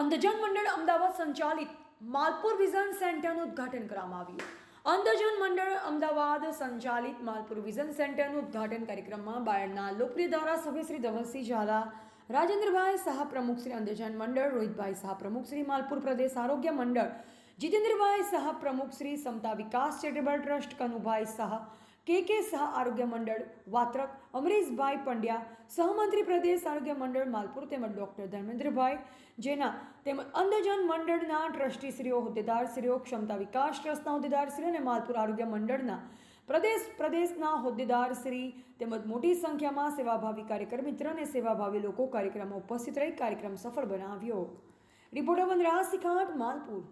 અંધજન મંડળ અમદાવાદ સંચાલિત માલપુર વિઝન સેન્ટરનું ઉદ્ઘાટન કરવામાં આવ્યું. અંધજન મંડળ અમદાવાદ સંચાલિત માલપુર વિઝન સેન્ટરનું ઉદ્ઘાટન કાર્યક્રમમાં બાયડના લોકપ્રિય ધારાસભ્ય શ્રી ધવલસિંહ ઝાલા, રાજેન્દ્રભાઈ શાહ પ્રમુખ શ્રી અંધજન મંડળ, રોહિતભાઈ શાહ પ્રમુખ શ્રી માલપુર પ્રદેશ આરોગ્ય મંડળ, જીતેન્દ્રભાઈ શાહ પ્રમુખ Shri Samata Vikas charitable trust, Kanubhai Shah K K Shah આરોગ્ય મંડળ, વાત્રક, અમરીશભાઈ પંડ્યા, સહમંત્રી પ્રદેશ આરોગ્ય મંડળ, માલપુર તેમજ ડૉક્ટર ધર્મેન્દ્રભાઈ, જેના તેમજ અંધજન મંડળના ટ્રસ્ટીશ્રીઓ, હોદ્દેદારશ્રીઓ, ક્ષમતા વિકાસ ટ્રસ્ટના હોદ્દેદારશ્રીઓ અને માલપુર આરોગ્ય મંડળના પ્રદેશ પ્રદેશના હોદ્દેદારશ્રી તેમજ મોટી સંખ્યામાં સેવાભાવી કાર્યકર મિત્ર અને સેવાભાવી લોકો કાર્યક્રમમાં ઉપસ્થિત રહી કાર્યક્રમ સફળ બનાવ્યો. રિપોર્ટર વનરાજ શિખાટ માલપુર.